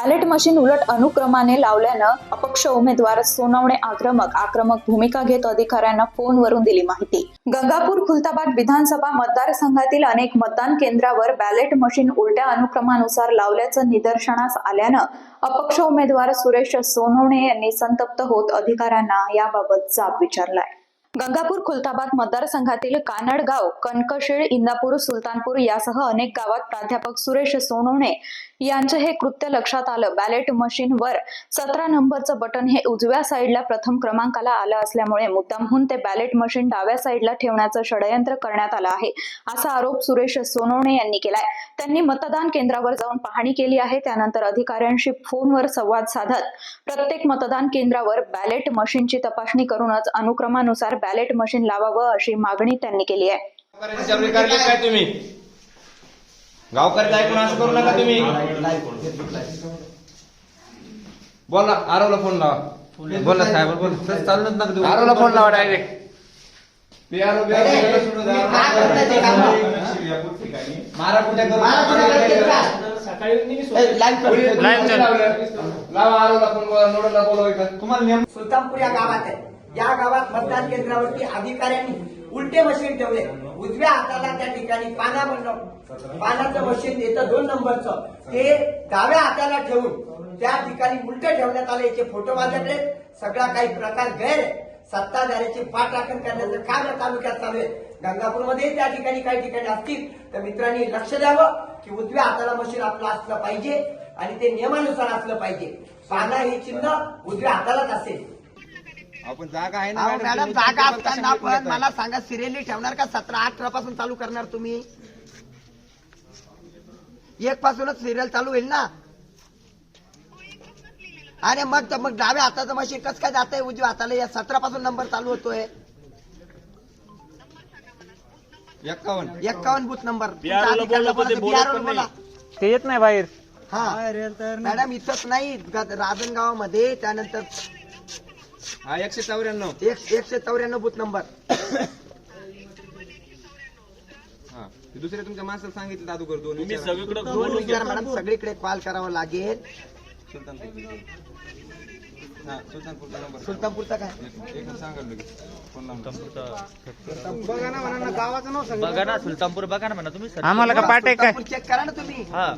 Ballot machine उलट अनुक्रमाने लावल्यानं अपक्ष उमेदवार सोनवणे आक्रमक आक्रमक भूमिका घेत अधिकाऱ्यांना फोनवरून दिली माहिती. गंगापूर खुलताबाद विधानसभा मतदारसंघातील अनेक मतदान केंद्रावर बॅलेट मशीन उलट्या अनुक्रमानुसार लावल्याचं निदर्शनास आल्यानं अपक्ष उमेदवार सुरेश सोनवणे यांनी संतप्त होत अधिकाऱ्यांना याबाबत जाब विचारलाय. गंगापूर खुलताबाद मतदारसंघातील कानडगाव कणकशीळ इंदापूर सुलतानपूर यासह अनेक गावात प्राध्यापक सुरेश सोनवणे यांचे हे कृत्य लक्षात आलं. बॅलेट मशीनवर सतरा नंबरचं बटन हे उजव्या साईडला प्रथम क्रमांकाला आलं असल्यामुळे मुद्दामहून ते बॅलेट मशीन डाव्या साईडला ठेवण्याचं षडयंत्र करण्यात आलं आहे असा आरोप सुरेश सोनवणे यांनी केलाय. त्यांनी मतदान केंद्रावर जाऊन पाहणी केली आहे. त्यानंतर अधिकाऱ्यांशी फोनवर संवाद साधत प्रत्येक मतदान केंद्रावर बॅलेट मशीनची तपासणी करूनच अनुक्रमानुसार बॅलेट मशीन लावावं अशी मागणी त्यांनी केली आहे. तुम्ही? गावकऱ्याचं ऐकून असं करू नका तुम्ही. बोला आरवला फोन लावा. बोला साहेब बोला. चालूच नका आरवला फोन लावा डायरेक्ट मारा कुठे करू? लावा आरवला फोन नोडला बोलवा तुम्हाला सुलतानपूर या गावात आहे. या गावात मतदान केंद्रावरती अधिकाऱ्यांनी उलटे मशीन ठेवले. उजव्या हाताला त्या ठिकाणी पाना बनव पानाचं मशीन येतं दोन नंबरचं. ते डाव्या हाताला ठेवून त्या ठिकाणी उलटे ठेवण्यात आले. याचे फोटो माझ्याकडे सगळा काही प्रकार गैर सत्ताधाऱ्याचे पाठराखण करण्याचं काम या तालुक्यात चालू आहे. गंगापूरमध्ये त्या ठिकाणी काही ठिकाणी असतील. तर मित्रांनी लक्ष द्यावं की उजव्या हाताला मशीन आपलं असलं पाहिजे आणि ते नियमानुसार असलं पाहिजे. पाना हे चिन्ह उजव्या हातालाच असेल. आपण जागा आहे ना अहो, मॅडम, तुम्ही जागा तुम्ही असताना पण बोलताय? मला सांगा सिरियली ठेवणार का? सतरा अठरा पासून चालू करणार तुम्ही? एक पासूनच सिरियल चालू होईल ना? अरे मग तर मग डाव्या हाताचं मशीन कसं काय जात आहे उजव्या हाताला? या सतरा पासून नंबर चालू होतोय. एक्कावन्न एक्कावन्न बुथ नंबर बिहारला बोललो पण ते बोलत पण नाही. ते येत नाही बाहेर. हा. मॅडम इथंच नाही. ग- राजनगावामध्ये त्यानंतर हा एकशे चौऱ्याण्णव एक एकशे चौऱ्याण्णव बुथ नंबर हा ते दुसरे तुमच्या माणसाला सांगितलं दादू कर दोन तुम्ही विचारा. सगळीकडे दोन विचार. मॅडम सगळीकडे कॉल करावा लागेल सुलतानपूर सुलतानपूरचा नंबर. सुलतानपूरचा काय? एक- एकच सांगा लगेच. फोन लावून. बघा ना सुलतानपूर बघा ना म्हणा तुम्ही. आम्हाला का पाठ आहे काय? सुलतानपूर करा ना तुम्ही. हा.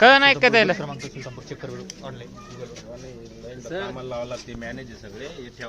कळ नाही का त्याला? क्रमांक सुलतानपूर चेक कर ऑनलाईन कामाला लावला ते मॅनेजर सगळे. हे ठेवा